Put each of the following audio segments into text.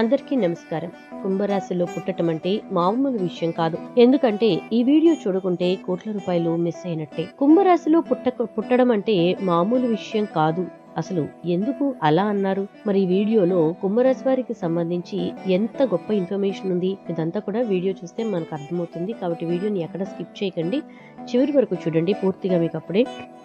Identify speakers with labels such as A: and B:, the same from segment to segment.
A: అందరికీ నమస్కారం. కుంభరాశిలో పుట్టటం అంటే మామూలు విషయం కాదు. ఎందుకంటే ఈ వీడియో చూడకుంటే కోట్ల రూపాయలు మిస్ అయినట్టే. కుంభరాశిలో పుట్టక పుట్టడం అంటే మామూలు విషయం కాదు. అసలు ఎందుకు అలా అన్నారు? మరి ఈ వీడియోలో కుంభరాశి వారికి సంబంధించి ఎంత గొప్ప ఇన్ఫర్మేషన్ ఉంది? ఇదంతా కూడా వీడియో చూస్తే మనకు అర్థమవుతుంది. కాబట్టి వీడియోని ఎక్కడ స్కిప్ చేయకండి. చివరి వరకు చూడండి. పూర్తిగా మీకు అప్పుడే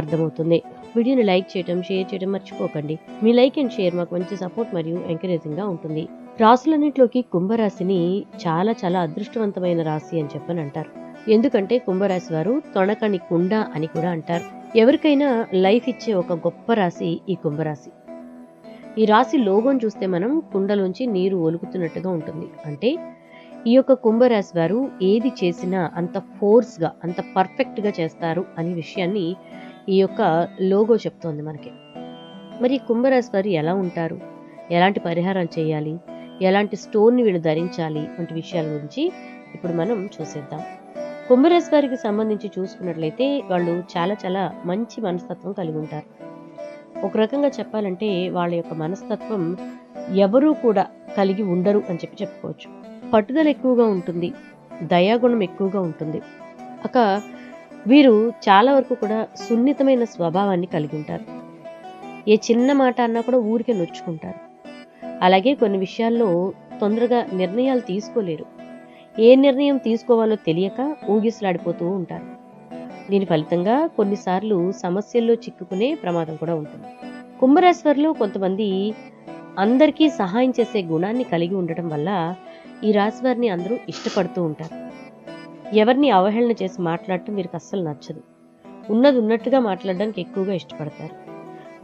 A: అర్థమవుతుంది. వీడియోని లైక్ చేయడం షేర్ చేయడం మర్చిపోకండి. మీ లైక్ అండ్ షేర్ మాకు మంచి సపోర్ట్ మరియు ఎంకరేజింగ్గా ఉంటుంది. రాసులన్నింటిలోకి కుంభరాశిని చాలా చాలా అదృష్టవంతమైన రాశి అని చెప్పని అంటారు. ఎందుకంటే కుంభరాశి వారు తొణకని కుండ అని కూడా అంటారు. ఎవరికైనా లైఫ్ ఇచ్చే ఒక గొప్ప రాశి ఈ కుంభరాశి. ఈ రాశి లోగోని చూస్తే మనం కుండలోంచి నీరు ఒలుకుతున్నట్టుగా ఉంటుంది. అంటే ఈ యొక్క కుంభరాశి వారు ఏది చేసినా అంత ఫోర్స్గా అంత పర్ఫెక్ట్గా చేస్తారు అనే విషయాన్ని ఈ యొక్క లోగో చెప్తోంది మనకి. మరి ఈ కుంభరాశి వారు ఎలా ఉంటారు? ఎలాంటి పరిహారం చేయాలి? ఎలాంటి స్టోన్ని వీళ్ళు ధరించాలి వంటి విషయాల గురించి ఇప్పుడు మనం చూసేద్దాం. కుంభరాశి వారికి సంబంధించి చూసుకున్నట్లయితే వాళ్ళు చాలా చాలా మంచి మనస్తత్వం కలిగి ఉంటారు. ఒక రకంగా చెప్పాలంటే వాళ్ళ యొక్క మనస్తత్వం ఎవరూ కూడా కలిగి ఉండరు అని చెప్పి చెప్పుకోవచ్చు. పట్టుదల ఎక్కువగా ఉంటుంది దయాగుణం ఎక్కువగా ఉంటుంది. అక వీరు చాలా వరకు కూడా సున్నితమైన స్వభావాన్ని కలిగి ఉంటారు. ఏ చిన్న మాట అన్నా కూడా ఊరికే నొచ్చుకుంటారు. అలాగే కొన్ని విషయాల్లో తొందరగా నిర్ణయాలు తీసుకోలేరు. ఏ నిర్ణయం తీసుకోవాలో తెలియక ఊగిసలాడిపోతూ ఉంటారు. దీని ఫలితంగా కొన్నిసార్లు సమస్యల్లో చిక్కుకునే ప్రమాదం కూడా ఉంటుంది. కుంభరాశివారిలో కొంతమంది అందరికీ సహాయం చేసే గుణాన్ని కలిగి ఉండటం వల్ల ఈ రాశి వారిని అందరూ ఇష్టపడుతూ ఉంటారు. ఎవరిని అవహేళన చేసి మాట్లాడటం వీరికి అస్సలు నచ్చదు. ఉన్నది ఉన్నట్టుగా మాట్లాడడానికి ఎక్కువగా ఇష్టపడతారు.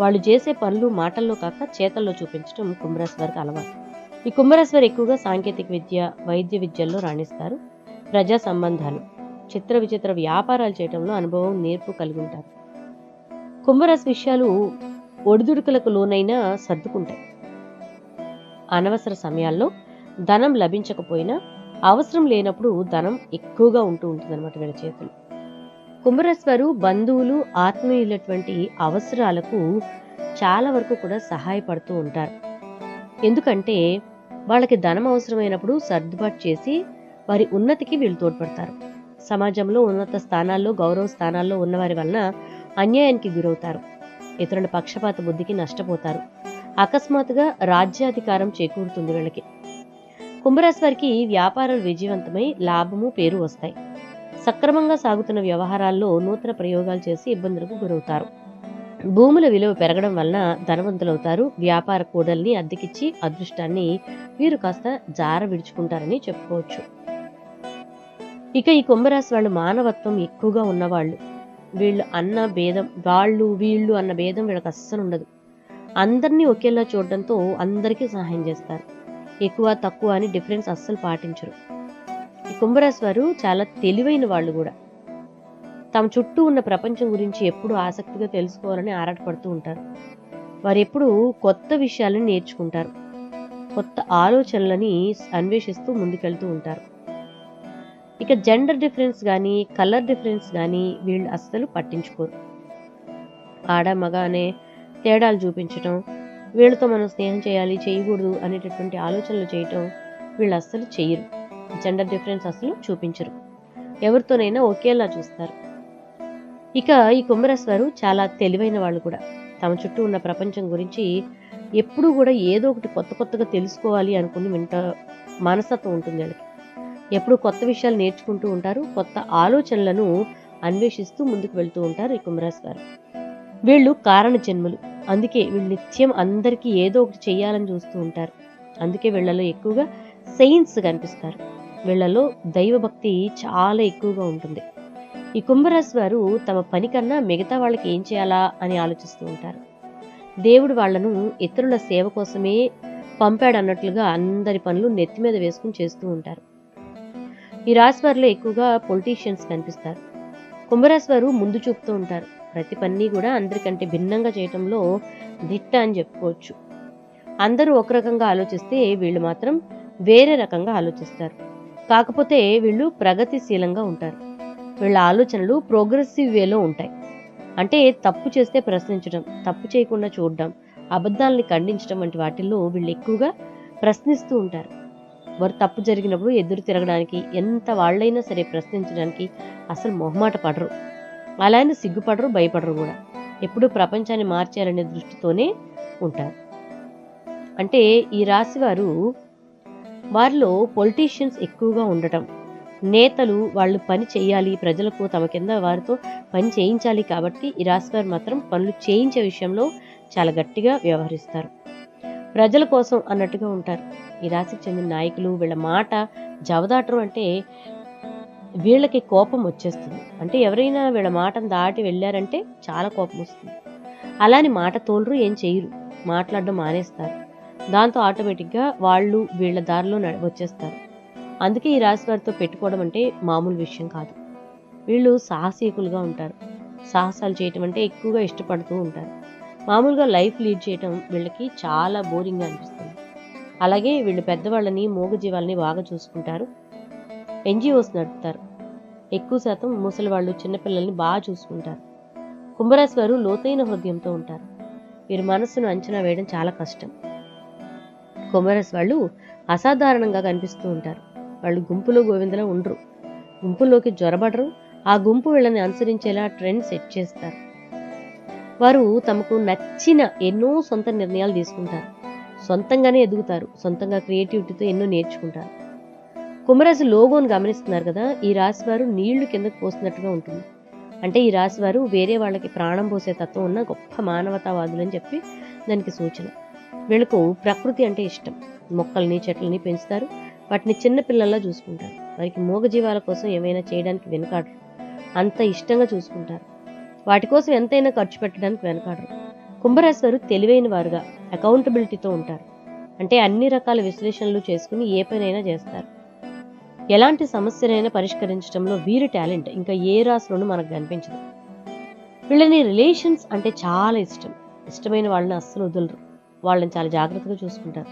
A: వాళ్ళు చేసే పనులు మాటల్లో కాక చేతల్లో చూపించడం కుంభరాశి వారికి అలవాటు. ఈ కుంభరాశి వారు ఎక్కువగా సాంకేతిక విద్య వైద్య విద్యల్లో రాణిస్తారు. ప్రజా సంబంధాలు చిత్ర విచిత్ర వ్యాపారాలు చేయడంలో అనుభవం నేర్పు కలిగి ఉంటారు. కుంభరాశి విషయాలు ఒడిదుడుకులకు లోనైనా సర్దుకుంటాయి. అనవసర సమయాల్లో ధనం లభించకపోయినా అవసరం లేనప్పుడు ధనం ఎక్కువగా ఉంటూ ఉంటుంది అనమాట వీళ్ళ చేతులు. కుంభరాశి బంధువులు ఆత్మీయులటువంటి అవసరాలకు చాలా వరకు కూడా సహాయపడుతూ ఉంటారు. ఎందుకంటే వాళ్ళకి ధనం అవసరమైనప్పుడు సర్దుబాటు చేసి వారి ఉన్నతికి వీళ్ళు తోడ్పడతారు. సమాజంలో ఉన్నత స్థానాల్లో గౌరవ స్థానాల్లో ఉన్నవారి వలన అన్యాయానికి గురవుతారు. ఇతరుల పక్షపాత బుద్ధికి నష్టపోతారు. అకస్మాత్తుగా రాజ్యాధికారం చేకూరుతుంది వీళ్ళకి. కుంభరాశి వారికి వ్యాపారాలు విజయవంతమై లాభము పేరు వస్తాయి. సక్రమంగా సాగుతున్న వ్యవహారాల్లో నూతన ప్రయోగాలు చేసి ఇబ్బందులకు గురవుతారు. భూముల విలువ పెరగడం వలన ధనవంతులవుతారు. వ్యాపార కూడల్ని అద్దెకిచ్చి అదృష్టాన్ని వీరు కాస్త జార విడుచుకుంటారని చెప్పుకోవచ్చు. ఇక ఈ కుంభరాశి వాళ్ళు మానవత్వం ఎక్కువగా ఉన్నవాళ్ళు. వీళ్ళు అన్న భేదం వాళ్ళు వీళ్ళు అన్న భేదం వీళ్ళకి అస్సలు ఉండదు. అందరినీ ఒకేలా చూడడంతో అందరికీ సహాయం చేస్తారు. ఎక్కువ తక్కువ అని డిఫరెన్స్ అస్సలు పాటించరు. ఈ కుంభరాశి వారు చాలా తెలివైన వాళ్ళు కూడా. తమ చుట్టూ ఉన్న ప్రపంచం గురించి ఎప్పుడు ఆసక్తిగా తెలుసుకోవాలని ఆరాటపడుతూ ఉంటారు. వారు ఎప్పుడు కొత్త విషయాలను నేర్చుకుంటారు. కొత్త ఆలోచనలని అన్వేషిస్తూ ముందుకెళ్తూ ఉంటారు. ఇక జెండర్ డిఫరెన్స్ కానీ కలర్ డిఫరెన్స్ కానీ వీళ్ళు అస్సలు పట్టించుకోరు. ఆడ మగ అనే తేడాలు చూపించటం వీళ్ళతో మనం స్నేహం చేయాలి చేయకూడదు అనేటటువంటి ఆలోచనలు చేయటం వీళ్ళు అస్సలు చేయరు జెండర్ డిఫరెన్స్ అసలు చూపించరు. ఎవరితోనైనా ఒకేలా చూస్తారు. ఇక ఈ కుంభరాశి వారు చాలా తెలివైన వాళ్ళు కూడా. తమ చుట్టూ ఉన్న ప్రపంచం గురించి ఎప్పుడూ కూడా ఏదో ఒకటి కొత్త కొత్తగా తెలుసుకోవాలి అనుకుని వింట మనస్తత్వం ఉంటుంది వాళ్ళకి. ఎప్పుడు కొత్త విషయాలు నేర్చుకుంటూ ఉంటారు. కొత్త ఆలోచనలను అన్వేషిస్తూ ముందుకు వెళ్తూ ఉంటారు ఈ కుంభరాశి వారు. వీళ్ళు కారణ జన్మలు. అందుకే వీళ్ళు నిత్యం అందరికీ ఏదో ఒకటి చేయాలని చూస్తూ ఉంటారు. అందుకే వీళ్ళలో ఎక్కువగా సెయిన్స్ కనిపిస్తారు. వీళ్ళలో దైవభక్తి చాలా ఎక్కువగా ఉంటుంది. ఈ కుంభరాశి వారు తమ పని కన్నా మిగతా వాళ్ళకి ఏం చేయాలా అని ఆలోచిస్తూ ఉంటారు. దేవుడు వాళ్ళను ఇతరుల సేవ కోసమే పంపాడన్నట్లుగా అందరి పనులు నెత్తి మీద వేసుకుని చేస్తూ ఉంటారు. ఈ రాశి వారిలో ఎక్కువగా పొలిటీషియన్స్ కనిపిస్తారు. కుంభరాశి వారు ముందు చూపుతూ ఉంటారు. ప్రతి పని కూడా అందరికంటే భిన్నంగా చేయటంలో దిట్ట అని చెప్పుకోవచ్చు. అందరూ ఒక రకంగా ఆలోచిస్తే వీళ్ళు మాత్రం వేరే రకంగా ఆలోచిస్తారు. కాకపోతే వీళ్ళు ప్రగతిశీలంగా ఉంటారు. వీళ్ళ ఆలోచనలు ప్రోగ్రెసివ్ వేలో ఉంటాయి. అంటే తప్పు చేస్తే ప్రశ్నించడం తప్పు చేయకుండా చూడడం అబద్ధాలని ఖండించడం వంటి వాటిల్లో వీళ్ళు ఎక్కువగా ప్రశ్నిస్తూ ఉంటారు. వారు తప్పు జరిగినప్పుడు ఎదురు తిరగడానికి ఎంత వాళ్ళైనా సరే ప్రశ్నించడానికి అసలు మొహమాట పడరు. అలానే సిగ్గుపడరు భయపడరు కూడా. ఎప్పుడు ప్రపంచాన్ని మార్చాలనే దృష్టితోనే ఉంటారు. అంటే ఈ రాశి వారు వారిలో పొలిటీషియన్స్ ఎక్కువగా ఉండటం. నేతలు వాళ్ళు పని చేయాలి ప్రజలకు తమ కింద వారితో పని చేయించాలి కాబట్టి ఈ రాశి మాత్రం పనులు చేయించే విషయంలో చాలా గట్టిగా వ్యవహరిస్తారు. ప్రజల కోసం అన్నట్టుగా ఉంటారు. ఈ రాశికి చెందిన నాయకులు వీళ్ళ మాట జవదాటరు అంటే వీళ్ళకి కోపం వచ్చేస్తుంది. అంటే ఎవరైనా వీళ్ళ మాటను దాటి వెళ్ళారంటే చాలా కోపం వస్తుంది. అలాని మాట తోలరు ఏం చేయరు. మాట్లాడడం మానేస్తారు. దాంతో ఆటోమేటిక్గా వాళ్ళు వీళ్ళ దారిలో నడ- వచ్చేస్తారు. అందుకే ఈ రాశి వారితో పెట్టుకోవడం అంటే మామూలు విషయం కాదు. వీళ్ళు సాహసీకులుగా ఉంటారు. సాహసాలు చేయటం అంటే ఎక్కువగా ఇష్టపడుతూ ఉంటారు. మామూలుగా లైఫ్ లీడ్ చేయటం వీళ్ళకి చాలా బోరింగ్గా అనిపిస్తుంది. అలాగే వీళ్ళు పెద్దవాళ్ళని మూగజీవాలని బాగా చూసుకుంటారు. ఎన్జిఓస్ నడుపుతారు. ఎక్కువ శాతం ముసలి వాళ్ళు చిన్నపిల్లల్ని బాగా చూసుకుంటారు. కుంభరాశి వారు లోతైన హృదయంతో ఉంటారు. వీరి మనస్సును అంచనా వేయడం చాలా కష్టం. కొమరస్ వాళ్ళు అసాధారణంగా కనిపిస్తూ ఉంటారు. వాళ్ళు గుంపులో గోవిందలో ఉండరు. గుంపులోకి జ్వరబడరు ఆ గుంపు వీళ్ళని అనుసరించేలా ట్రెండ్ సెట్ చేస్తారు. వారు తమకు నచ్చిన ఎన్నో సొంత నిర్ణయాలు తీసుకుంటారు. సొంతంగానే ఎదుగుతారు. సొంతంగా క్రియేటివిటీతో ఎన్నో నేర్చుకుంటారు. కుమరాశి లోగోను గమనిస్తున్నారు కదా ఈ రాశి వారు నీళ్ళు కిందకు పోసినట్టుగా ఉంటుంది. అంటే ఈ రాశి వారు వేరే వాళ్ళకి ప్రాణం పోసే తత్వం ఉన్న గొప్ప మానవతావాదులు అని చెప్పి దానికి సూచన. వీళ్ళకు ప్రకృతి అంటే ఇష్టం. మొక్కల్ని చెట్లని పెంచుతారు. వాటిని చిన్న పిల్లల్లా చూసుకుంటారు. వారికి మూగజీవాల కోసం ఏమైనా చేయడానికి వెనుకాడరు. అంత ఇష్టంగా చూసుకుంటారు. వాటి కోసం ఎంతైనా ఖర్చు పెట్టడానికి వెనకాడరు. కుంభరాశి వారు తెలివైన వారుగా అకౌంటబిలిటీతో ఉంటారు. అంటే అన్ని రకాల విశ్లేషణలు చేసుకుని ఏ పనైనా చేస్తారు. ఎలాంటి సమస్యనైనా పరిష్కరించడంలో వీరి టాలెంట్. ఇంకా ఏ రాశిలోనూ మనకు కనిపించదు. వీళ్ళని రిలేషన్స్ అంటే చాలా ఇష్టం. ఇష్టమైన వాళ్ళని అస్సలు వదలరు. వాళ్ళని చాలా జాగ్రత్తగా చూసుకుంటారు.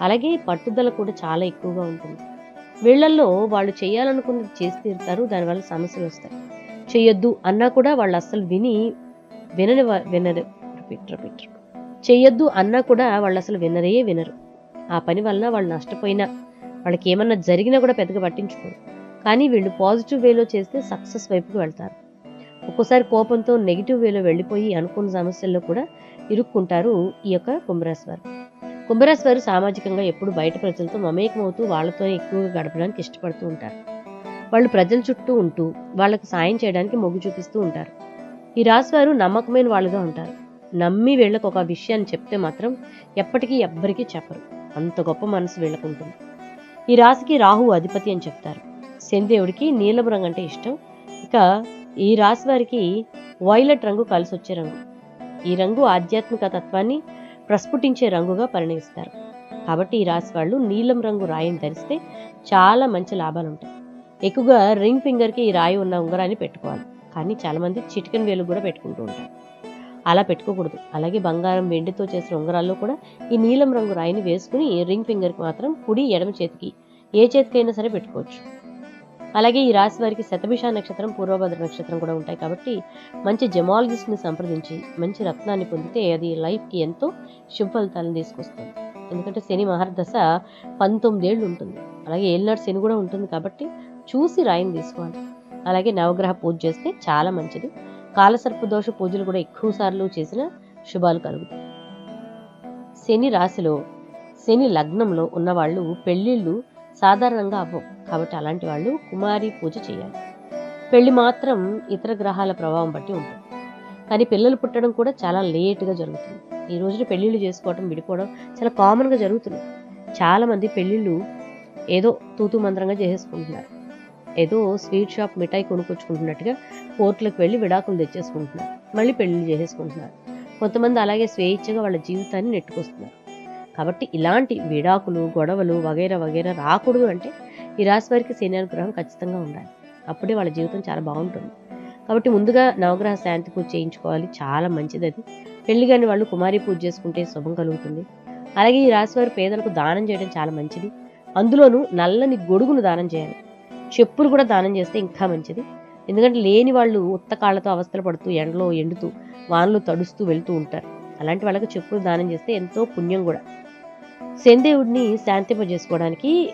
A: అలాగే పట్టుదల కూడా చాలా ఎక్కువగా ఉంటుంది. వీళ్ళల్లో వాళ్ళు చేయాలనుకున్నది చేసి తీరుతారు దానివల్ల సమస్యలు వస్తాయి. చెయ్యొద్దు అన్నా కూడా వాళ్ళు అస్సలు విని వినని వినరు. రిపీట్ రిపీట్ చెయ్యొద్దు అన్నా కూడా వాళ్ళు అసలు వినరే వినరు. ఆ పని వలన వాళ్ళు నష్టపోయినా వాళ్ళకి ఏమన్నా జరిగినా కూడా పెద్దగా పట్టించుకోరు. కానీ వీళ్ళు పాజిటివ్ వేలో చేస్తే సక్సెస్ వైపుకు వెళ్తారు. ఒక్కోసారి కోపంతో నెగిటివ్ వేలో వెళ్ళిపోయి అనుకున్న సమస్యల్లో కూడా ఇరుక్కుంటారు ఈ యొక్క కుంభరాశి వారు కుంభరాశి వారు సామాజికంగా ఎప్పుడు బయట ప్రజలతో మమేకమవుతూ వాళ్ళతోనే ఎక్కువగా గడపడానికి ఇష్టపడుతూ ఉంటారు. వాళ్ళు ప్రజల చుట్టూ ఉంటూ వాళ్ళకు సాయం చేయడానికి మొగ్గు చూపిస్తూ ఉంటారు. ఈ రాశి వారు నమ్మకమైన వాళ్ళుగా ఉంటారు. నమ్మి వీళ్ళకు ఒక విషయాన్ని చెప్తే మాత్రం ఎప్పటికీ ఎవ్వరికీ చెప్పరు. అంత గొప్ప మనసు వీళ్ళకు ఉంటుంది ఈ రాశికి రాహు అధిపతి అని చెప్తారు. శనిదేవుడికి నీలం రంగు అంటే ఇష్టం. ఇక ఈ రాశి వారికి వైలెట్ రంగు కలిసి వచ్చే రంగు. ఈ రంగు ఆధ్యాత్మిక తత్వాన్ని ప్రస్ఫుటించే రంగుగా పరిణమిస్తారు. కాబట్టి ఈ రాశి వాళ్ళు నీలం రంగు రాయిని ధరిస్తే చాలా మంచి లాభాలు ఉంటాయి. ఎక్కువగా రింగ్ ఫింగర్కి ఈ రాయి ఉన్న ఉంగరాన్ని పెట్టుకోవాలి. కానీ చాలామంది చిటికెన్ వేలు కూడా పెట్టుకుంటూ ఉంటారు. అలా పెట్టుకోకూడదు. అలాగే బంగారం వెండితో చేసిన ఉంగరాల్లో కూడా ఈ నీలం రంగు రాయిని వేసుకుని రింగ్ ఫింగర్కి మాత్రం కుడి ఎడమ చేతికి ఏ చేతికైనా సరే పెట్టుకోవచ్చు. అలాగే ఈ రాశి వారికి శతభిష నక్షత్రం పూర్వభద్ర నక్షత్రం కూడా ఉంటాయి కాబట్టి మంచి జమాలజిస్ట్ని సంప్రదించి మంచి రత్నాన్ని పొందితే అది లైఫ్కి ఎంతో శుభ ఫలితాలను తీసుకొస్తుంది. ఎందుకంటే శని మహర్దశ పంతొమ్మిదేళ్ళు ఉంటుంది. అలాగే ఏళ్ళనాడు శని కూడా ఉంటుంది కాబట్టి చూసి రాయిని తీసుకోవాలి. అలాగే నవగ్రహ పూజ చేస్తే చాలా మంచిది. కాలసర్ప దోష పూజలు కూడా ఎక్కువ సార్లు చేసిన శుభాలు కలుగుతాయి. శని రాశిలో శని లగ్నంలో ఉన్నవాళ్ళు పెళ్ళిళ్ళు సాధారణంగా అవ్వవు. కాబట్టి అలాంటి వాళ్ళు కుమారి పూజ చేయాలి. పెళ్ళి మాత్రం ఇతర గ్రహాల ప్రభావం బట్టి ఉంటుంది. కానీ పిల్లలు పుట్టడం కూడా చాలా లేట్గా జరుగుతుంది. ఈ రోజున పెళ్ళిళ్ళు చేసుకోవడం విడిపోవడం చాలా కామన్గా జరుగుతుంది. చాలామంది పెళ్ళిళ్ళు ఏదో తూతు మంత్రంగా చేసేసుకుంటున్నారు. ఏదో స్వీట్ షాప్ మిఠాయి కొనుక్కొచ్చుకుంటున్నట్టుగా కోర్టులకు వెళ్ళి విడాకులు తెచ్చేసుకుంటున్నారు. మళ్ళీ పెళ్ళిళ్ళు చేసేసుకుంటున్నారు. కొంతమంది అలాగే స్వేచ్ఛగా వాళ్ళ జీవితాన్ని నెట్టుకొస్తున్నారు. కాబట్టి ఇలాంటి విడాకులు గొడవలు వగైరా వగైరా రాకూడదు అంటే ఈ రాశి వారికి శని అనుగ్రహం ఖచ్చితంగా ఉండాలి. అప్పుడే వాళ్ళ జీవితం చాలా బాగుంటుంది. కాబట్టి ముందుగా నవగ్రహ శాంతి పూజ చేయించుకోవాలి. చాలా మంచిది అది. పెళ్ళి కాని వాళ్ళు కుమారి పూజ చేసుకుంటే శుభం కలుగుతుంది. అలాగే ఈ రాశి వారు పేదలకు దానం చేయడం చాలా మంచిది. అందులోనూ నల్లని గొడుగును దానం చేయాలి. చెప్పులు కూడా దానం చేస్తే ఇంకా మంచిది. ఎందుకంటే లేని వాళ్ళు ఉత్త కాళ్ళతో అవస్థలు పడుతూ ఎండలో ఎండుతూ వానలో తడుస్తూ వెళ్తూ ఉంటారు. అలాంటి వాళ్ళకి చెప్పులు దానం చేస్తే ఎంతో పుణ్యం కూడా. శనిదేవుడిని శాంతింపజేసుకోవడానికి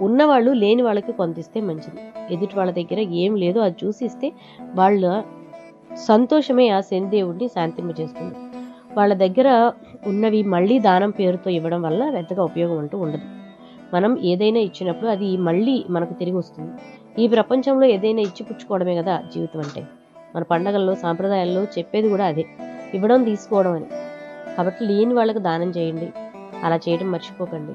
A: ఉన్నవాళ్ళు లేని వాళ్ళకి కొంతిస్తే మంచిది. ఎదుటి వాళ్ళ దగ్గర ఏం లేదో అది చూసిస్తే వాళ్ళ సంతోషమే ఆ శనిదేవుడిని శాంతింపజేస్తుంది. వాళ్ళ దగ్గర ఉన్నవి మళ్ళీ దానం పేరుతో ఇవ్వడం వల్ల పెద్దగా ఉపయోగం అంటూ ఉండదు. మనం ఏదైనా ఇచ్చినప్పుడు అది మళ్ళీ మనకు తిరిగి వస్తుంది. ఈ ప్రపంచంలో ఏదైనా ఇచ్చి పుచ్చుకోవడమే కదా జీవితం అంటే. మన పండగల్లో సాంప్రదాయాల్లో చెప్పేది కూడా అదే. ఇవ్వడం తీసుకోవడం అని. కాబట్టి లేని వాళ్ళకి దానం చేయండి. అలా చేయడం మర్చిపోకండి.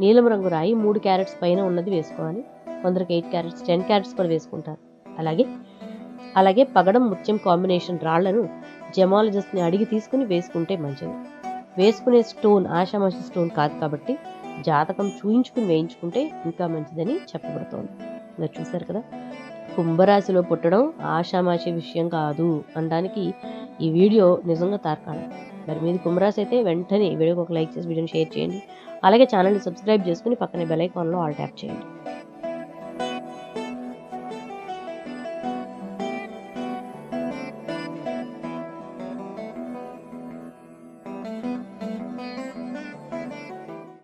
A: నీలం రంగు రాయి మూడు క్యారెట్స్ పైన ఉన్నది వేసుకోవాలి. కొందరికి ఎయిట్ క్యారెట్స్ టెన్ క్యారెట్స్ కూడా వేసుకుంటారు. అలాగే అలాగే పగడం ముత్యం కాంబినేషన్ రాళ్ళను జమాలజిస్ట్ని అడిగి తీసుకుని వేసుకుంటే మంచిది. వేసుకునే స్టోన్ ఆషామాషి స్టోన్ కాదు కాబట్టి జాతకం చూయించుకుని వేయించుకుంటే ఇంకా మంచిదని చెప్పబడుతోంది. ఇలా చూశారు కదా? కుంభరాశిలో పుట్టడం ఆషామాషి విషయం కాదు. అనడానికి ఈ వీడియో నిజంగా తార్కాణం. మరి మీది కుమరాస్ అయితే వెంటనే ఈ వీడియోకి ఒక లైక్ చేసి వీడియోని షేర్ చేయండి. అలాగే ఛానల్ని సబ్స్క్రైబ్ చేసుకుని పక్కనే బెల్ ఐకాన్లో ఆల్ ట్యాప్ చేయండి.